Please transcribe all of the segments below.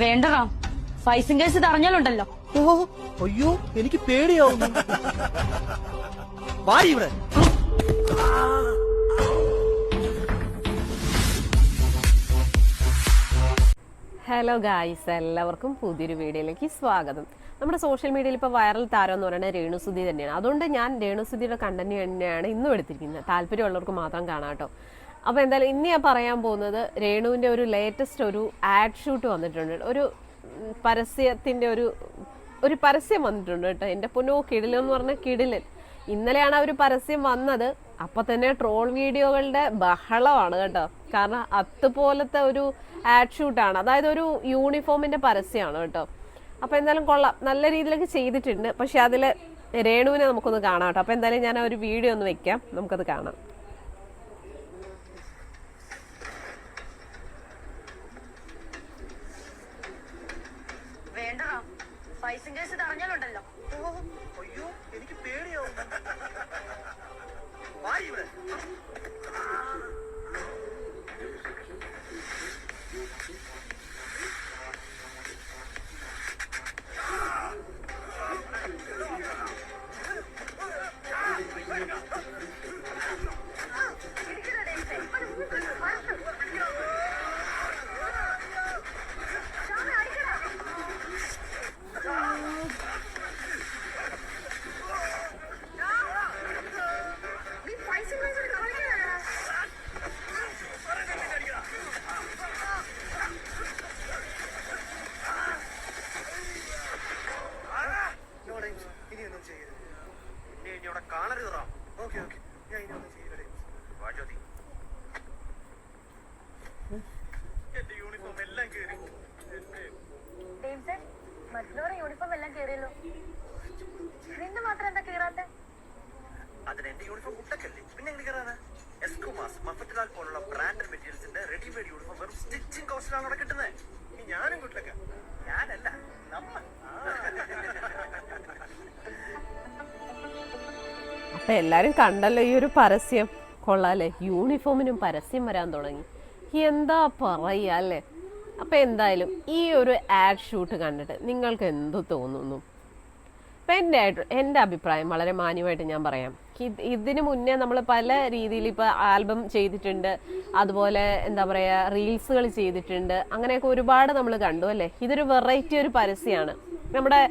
വേണ്ടടാ ഫൈസിംഗ് കേസ് ഇത് അറിഞ്ഞാലുണ്ടല്ലോ. ഓ അയ്യോ എനിക്ക് പേടിയാവുന്നു. വാരി ഇവിടെ. ഹലോ ഗായ്സ് എല്ലാവർക്കും പുതിയൊരു വീഡിയോയിലേക്ക് സ്വാഗതം. നമ്മുടെ സോഷ്യൽ മീഡിയയിൽ ഇപ്പോൾ വൈറൽ താരം എന്ന് പറയുന്നത് രേണുസുതി തന്നെയാണ്. അതുകൊണ്ട് ഞാൻ രേണുസുതിയുടെ കണ്ടന്റ് തന്നെയാണ് ഇന്നും എടുത്തിരിക്കുന്നത്. താല്പര്യമുള്ളവർക്ക് മാത്രം കാണാം കേട്ടോ. അപ്പോൾ എന്തായാലും ഇന്ന് ഞാൻ പറയാൻ പോകുന്നത് രേണുവിന്റെ ഒരു ലേറ്റസ്റ്റ് ഒരു ആഡ് ഷൂട്ട് വന്നിട്ടുണ്ട് ഒരു പരസ്യത്തിന്റെ ഒരു ഒരു പരസ്യം വന്നിട്ടുണ്ട് കേട്ടോ. എന്റെ പൊന്നോ കിടിലൻ എന്ന് പറഞ്ഞാൽ കിടിലൻ. ഇന്നലെയാണ് ഒരു പരസ്യം വന്നത്. അപ്പൊ തന്നെ ട്രോൾ വീഡിയോകളുടെ ബഹളമാണ് കേട്ടോ. കാരണം അതുപോലത്തെ ഒരു ആഡ് ഷൂട്ടാണ് അതായത് ഒരു യൂണിഫോമിന്റെ പരസ്യമാണ് കേട്ടോ. അപ്പൊ എന്തായാലും കൊള്ളാം. നല്ല രീതിയിലൊക്കെ ചെയ്തിട്ടുണ്ട്. പക്ഷെ അതിൽ രേണുവിനെ നമുക്കൊന്ന് കാണാം കേട്ടോ. അപ്പൊ എന്തായാലും ഞാൻ ഒരു വീഡിയോ ഒന്ന് വെക്കാം. നമുക്കത് കാണാം. ഇത് അറിഞ്ഞാലുണ്ടല്ലോ. അയ്യോ എനിക്ക് പേടിയാവുന്നു okay. ഞാൻ ഇനി ഒന്നും James. വാ, എന്റെ യൂണിഫോം എല്ലാം കീറി എന്റെ മറ്റുള്ളവരെ യൂണിഫോം എല്ലാം കയറിയല്ലോ നിന്റെ മാത്രം എന്താ കീറാത്തെ അതിന് എന്റെ യൂണിഫോം കുട്ടക്കല്ലേ പിന്നെ എങ്ങനെ കയറാനാ എസ്കോമാസ് മഫത്തിലാൽ പോലുള്ള ബ്രാൻഡഡ് മെറ്റീരിയൽസിന്റെ റെഡിമെയ്ഡ് യൂണിഫോം വെറും സ്റ്റിച്ചിങ് കോസ്റ്റിലാണ് അവിടെ കിട്ടുന്നത് അപ്പൊ എല്ലാരും കണ്ടല്ലോ ഈ ഒരു പരസ്യം. കൊള്ളാല്ലേ? യൂണിഫോമിനും പരസ്യം വരാൻ തുടങ്ങി. എന്താ പറയാ അല്ലേ? അപ്പൊ എന്തായാലും ഈ ഒരു ആഡ് ഷൂട്ട് കണ്ടിട്ട് നിങ്ങൾക്ക് എന്ത് തോന്നുന്നു? ഇപ്പം എന്റെ ആയിട്ട് എന്റെ അഭിപ്രായം വളരെ മാന്യമായിട്ട് ഞാൻ പറയാം. ഇതിന് മുന്നേ നമ്മൾ പല രീതിയിൽ ഇപ്പോൾ ആൽബം ചെയ്തിട്ടുണ്ട്. അതുപോലെ എന്താ പറയുക റീൽസുകൾ ചെയ്തിട്ടുണ്ട്. അങ്ങനെയൊക്കെ ഒരുപാട് നമ്മൾ കണ്ടു അല്ലേ? ഇതൊരു വെറൈറ്റി ഒരു പരസ്യമാണ് നമ്മുടെ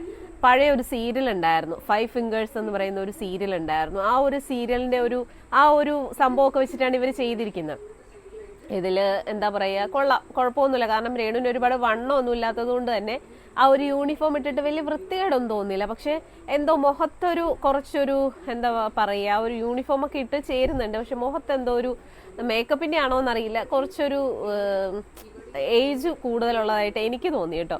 പഴയ ഒരു സീരിയൽ ഉണ്ടായിരുന്നു. ഫൈവ് ഫിംഗേഴ്സ് എന്ന് പറയുന്ന ഒരു സീരിയൽ ഉണ്ടായിരുന്നു. ആ ഒരു സീരിയലിന്റെ ഒരു ആ ഒരു സംഭവമൊക്കെ വെച്ചിട്ടാണ് ഇവർ ചെയ്തിരിക്കുന്നത്. ഇതിൽ എന്താ പറയുക കൊള്ളാം. കുഴപ്പമൊന്നുമില്ല. കാരണം രേണുവിന് ഒരുപാട് വണ്ണമൊന്നും ഇല്ലാത്തത് കൊണ്ട് തന്നെ ആ ഒരു യൂണിഫോം ഇട്ടിട്ട് വലിയ വൃത്തികേടൊന്നും തോന്നില്ല പക്ഷെ എന്തോ മുഖത്തൊരു കുറച്ചൊരു എന്താ പറയുക ഒരു യൂണിഫോം ഒക്കെ ഇട്ട് ചേരുന്നുണ്ട്. പക്ഷെ മുഖത്ത് എന്തോ ഒരു മേക്കപ്പിന്റെ ആണോ എന്നറിയില്ല കുറച്ചൊരു ഏജ് കൂടുതലുള്ളതായിട്ട് എനിക്ക് തോന്നി കേട്ടോ.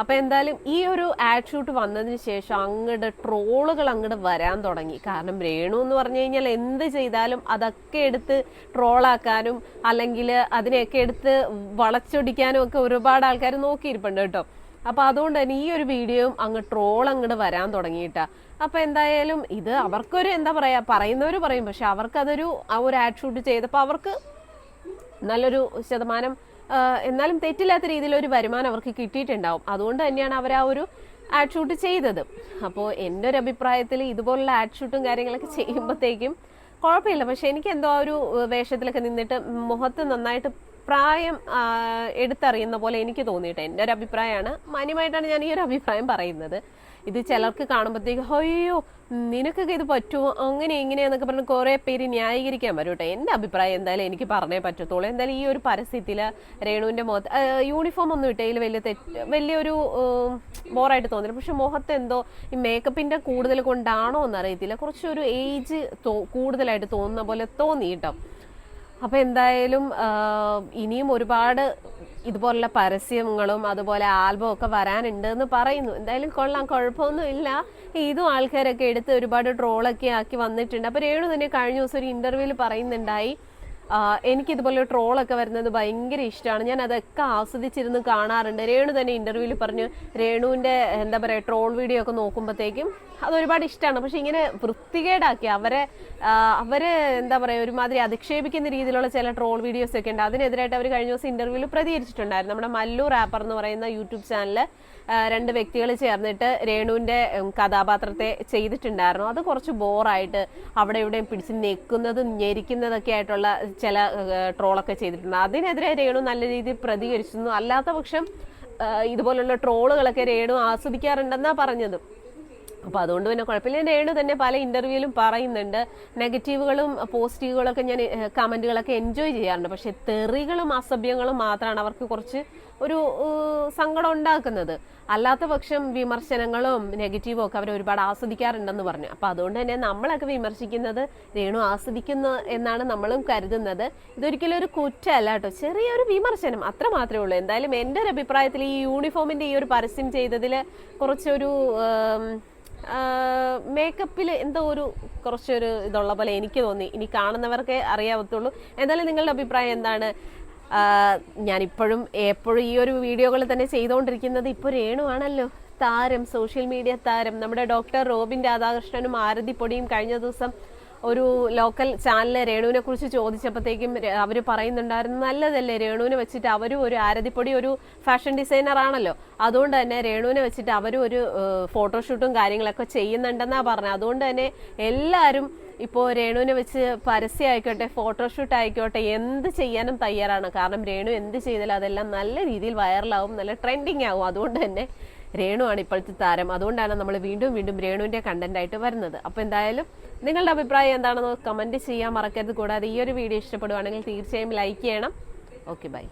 അപ്പൊ എന്തായാലും ഈ ഒരു ആഡ് ഷൂട്ട് വന്നതിന് ശേഷം അങ്ങോട്ട് ട്രോളുകൾ അങ്ങോട്ട് വരാൻ തുടങ്ങി. കാരണം രേണു എന്ന് പറഞ്ഞു കഴിഞ്ഞാൽ എന്ത് ചെയ്താലും അതൊക്കെ എടുത്ത് ട്രോളാക്കാനും അല്ലെങ്കിൽ അതിനെയൊക്കെ എടുത്ത് വളച്ചൊടിക്കാനും ഒക്കെ ഒരുപാട് ആൾക്കാർ നോക്കിയിരിപ്പുണ്ട് കേട്ടോ. അപ്പൊ അതുകൊണ്ട് തന്നെ ഈ ഒരു വീഡിയോയും അങ്ങ് ട്രോൾ അങ്ങോട്ട് വരാൻ തുടങ്ങിയിട്ടാ. അപ്പൊ എന്തായാലും ഇത് അവർക്കൊരു എന്താ പറയാ പറയുന്നവർ പറയും. പക്ഷെ അവർക്കതൊരു ആ ഒരു ആഡ് ഷൂട്ട് ചെയ്തപ്പോൾ അവർക്ക് നല്ലൊരു ശതമാനം എന്നാലും തെറ്റില്ലാത്ത രീതിയിൽ ഒരു വരുമാനം അവർക്ക് കിട്ടിയിട്ടുണ്ടാവും. അതുകൊണ്ട് തന്നെയാണ് അവർ ആ ഒരു ആഡ് ഷൂട്ട് ചെയ്തത്. അപ്പോൾ എന്റെ ഒരു അഭിപ്രായത്തിൽ ഇതുപോലുള്ള ആഡ് ഷൂട്ടും കാര്യങ്ങളൊക്കെ ചെയ്യുമ്പോഴത്തേക്കും കുഴപ്പമില്ല. പക്ഷെ എനിക്ക് എന്തോ ആ ഒരു വേഷത്തിലൊക്കെ നിന്നിട്ട് മുഖത്ത് നന്നായിട്ട് പ്രായം എടുത്തറിയുന്ന പോലെ എനിക്ക് തോന്നിയിട്ട് എന്റെ ഒരു അഭിപ്രായമാണ്. മാന്യമായിട്ടാണ് ഞാൻ ഈ ഒരു അഭിപ്രായം പറയുന്നത്. ഇത് ചിലർക്ക് കാണുമ്പോഴത്തേക്ക് അയ്യോ നിനക്കൊക്കെ ഇത് പറ്റുമോ? അങ്ങനെ ഇങ്ങനെയെന്നൊക്കെ പറഞ്ഞ് കുറേ പേര് ന്യായീകരിക്കാൻ വരും കേട്ടോ. എന്റെ അഭിപ്രായം എന്തായാലും എനിക്ക് പറഞ്ഞേ പറ്റത്തുള്ളൂ. എന്തായാലും ഈ ഒരു പരസ്യത്തിൽ രേണുവിന്റെ മുഖത്ത് യൂണിഫോം ഒന്നും ഇട്ടതിൽ വലിയ തെറ്റ് വലിയൊരു ബോറായിട്ട് തോന്നില്ല. പക്ഷെ മുഖത്ത് എന്തോ ഈ മേക്കപ്പിന്റെ കൂടുതൽ കൊണ്ടാണോ എന്നറിയത്തില്ല. കുറച്ചൊരു ഏജ് കൂടുതലായിട്ട് തോന്നുന്ന പോലെ തോന്നി കേട്ടോ. അപ്പൊ എന്തായാലും ഇനിയും ഒരുപാട് ഇതുപോലുള്ള പരസ്യങ്ങളും അതുപോലെ ആൽബം ഒക്കെ വരാനുണ്ട് എന്ന് പറയുന്നു. എന്തായാലും കൊള്ളാം കുഴപ്പമൊന്നുമില്ല. ഇതും ആൾക്കാരൊക്കെ എടുത്ത് ഒരുപാട് ട്രോളൊക്കെ ആക്കി വന്നിട്ടുണ്ട്. അപ്പൊ രേണു തന്നെ കഴിഞ്ഞ ദിവസം ഒരു ഇന്റർവ്യൂവിൽ പറയുന്നുണ്ടായി. എനിക്കിതുപോലെ ട്രോളൊക്കെ വരുന്നത് ഭയങ്കര ഇഷ്ടമാണ് ഞാൻ അതൊക്കെ ആസ്വദിച്ചിരുന്ന് കാണാറുണ്ട്. രേണു തന്നെ ഇന്റർവ്യൂവിൽ പറഞ്ഞു രേണുവിന്റെ എന്താ പറയുക ട്രോൾ വീഡിയോ ഒക്കെ നോക്കുമ്പോഴത്തേക്കും അത് ഒരുപാട് ഇഷ്ടമാണ് പക്ഷെ ഇങ്ങനെ വൃത്തികേടാക്കി അവരെ അവരെ എന്താ പറയുക ഒരുമാതിരി അധിക്ഷേപിക്കുന്ന രീതിയിലുള്ള ചില ട്രോൾ വീഡിയോസ് ഒക്കെ ഉണ്ട്. അതിനെതിരായിട്ട് അവർ കഴിഞ്ഞ ദിവസം ഇന്റർവ്യൂവിൽ പ്രതികരിച്ചിട്ടുണ്ടായിരുന്നു. നമ്മുടെ മല്ലു റാപ്പർ എന്ന് പറയുന്ന യൂട്യൂബ് ചാനലിൽ രണ്ട് വ്യക്തികൾ ചേർന്നിട്ട് രേണുവിന്റെ കഥാപാത്രത്തെ ചെയ്തിട്ടുണ്ടായിരുന്നു. അത് കുറച്ച് ബോറായിട്ട് അവിടെ ഇവിടെയും പിടിച്ച് നെക്കുന്നതും ഞെരിക്കുന്നതൊക്കെ ആയിട്ടുള്ള ചില ട്രോളൊക്കെ ചെയ്തിട്ടുണ്ട്. അതിനെതിരെ രേണു നല്ല രീതിയിൽ പ്രതികരിച്ചിരുന്നു. അല്ലാത്ത പക്ഷം ഇതുപോലുള്ള ട്രോളുകളൊക്കെ രേണു ആസ്വദിക്കാറുണ്ടെന്നാ പറഞ്ഞത്. അപ്പോൾ അതുകൊണ്ട് പിന്നെ കുഴപ്പമില്ല. ഞാൻ രേണു തന്നെ പല ഇന്റർവ്യൂവിലും പറയുന്നുണ്ട്. നെഗറ്റീവുകളും പോസിറ്റീവുകളും ഒക്കെ ഞാൻ കമന്റുകളൊക്കെ എൻജോയ് ചെയ്യാറുണ്ട്. പക്ഷേ തെറികളും അസഭ്യങ്ങളും മാത്രമാണ് അവർക്ക് കുറച്ച് ഒരു സങ്കടം ഉണ്ടാക്കുന്നത്. അല്ലാത്ത പക്ഷം വിമർശനങ്ങളും നെഗറ്റീവും ഒക്കെ അവർ ഒരുപാട് ആസ്വദിക്കാറുണ്ടെന്ന് പറഞ്ഞു. അപ്പോൾ അതുകൊണ്ട് തന്നെ നമ്മളൊക്കെ വിമർശിക്കുന്നത് രേണു ആസ്വദിക്കുന്നു എന്നാണ് നമ്മളും കരുതുന്നത്. ഇതൊരിക്കലും ഒരു കുറ്റമല്ല കേട്ടോ. ചെറിയൊരു വിമർശനം അത്ര മാത്രമേ ഉള്ളൂ. എന്തായാലും എന്റെ ഒരു അഭിപ്രായത്തിൽ ഈ യൂണിഫോമിന്റെ ഈ ഒരു പരസ്യം ചെയ്തതിൽ കുറച്ചൊരു മേക്കപ്പിൽ എന്തോ ഒരു കുറച്ചൊരു ഇതുള്ള പോലെ എനിക്ക് തോന്നി. ഇനി കാണുന്നവർക്കേ അറിയാവത്തുള്ളൂ. എന്തായാലും നിങ്ങളുടെ അഭിപ്രായം എന്താണ്? ഞാനിപ്പോഴും എപ്പോഴും ഈ ഒരു വീഡിയോകൾ തന്നെ ചെയ്തുകൊണ്ടിരിക്കുന്നത് ഇപ്പോൾ രേണുവാണല്ലോ. താരം സോഷ്യൽ മീഡിയ താരം. നമ്മുടെ ഡോക്ടർ റോബിൻ രാധാകൃഷ്ണനും ആരതിപ്പൊടിയും കഴിഞ്ഞ ദിവസം ഒരു ലോക്കൽ ചാനലിലെ രേണുവിനെ കുറിച്ച് ചോദിച്ചപ്പോഴത്തേക്കും അവർ പറയുന്നുണ്ടായിരുന്നു നല്ലതല്ലേ രേണുവിനെ വെച്ചിട്ട് അവരും ഒരു ആരതിപ്പൊടി ഒരു ഫാഷൻ ഡിസൈനർ ആണല്ലോ. അതുകൊണ്ട് തന്നെ രേണുവിനെ വെച്ചിട്ട് അവരും ഒരു ഫോട്ടോഷൂട്ടും കാര്യങ്ങളൊക്കെ ചെയ്യുന്നുണ്ടെന്നാ പറഞ്ഞത്. അതുകൊണ്ട് തന്നെ എല്ലാവരും ഇപ്പോൾ രേണുവിനെ വെച്ച് പരസ്യം ആയിക്കോട്ടെ ഫോട്ടോഷൂട്ട് ആയിക്കോട്ടെ എന്ത് ചെയ്യാനും തയ്യാറാണ്. കാരണം രേണു എന്ത് ചെയ്താലും അതെല്ലാം നല്ല രീതിയിൽ വൈറലാവും നല്ല ട്രെൻഡിങ് ആവും. അതുകൊണ്ട് തന്നെ രേണുവാണ് ഇപ്പോഴത്തെ താരം. അതുകൊണ്ടാണ് നമ്മൾ വീണ്ടും വീണ്ടും രേണുവിന്റെ കണ്ടന്റ് ആയിട്ട് വരുന്നത്. അപ്പോൾ എന്തായാലും നിങ്ങളുടെ അഭിപ്രായം എന്താണെന്ന് കമന്റ് ചെയ്യാൻ മറക്കരുത്. കൂടാതെ ഈ ഒരു വീഡിയോ ഇഷ്ടപ്പെടുവാണെങ്കിൽ തീർച്ചയായും ലൈക്ക് ചെയ്യണം. Okay bye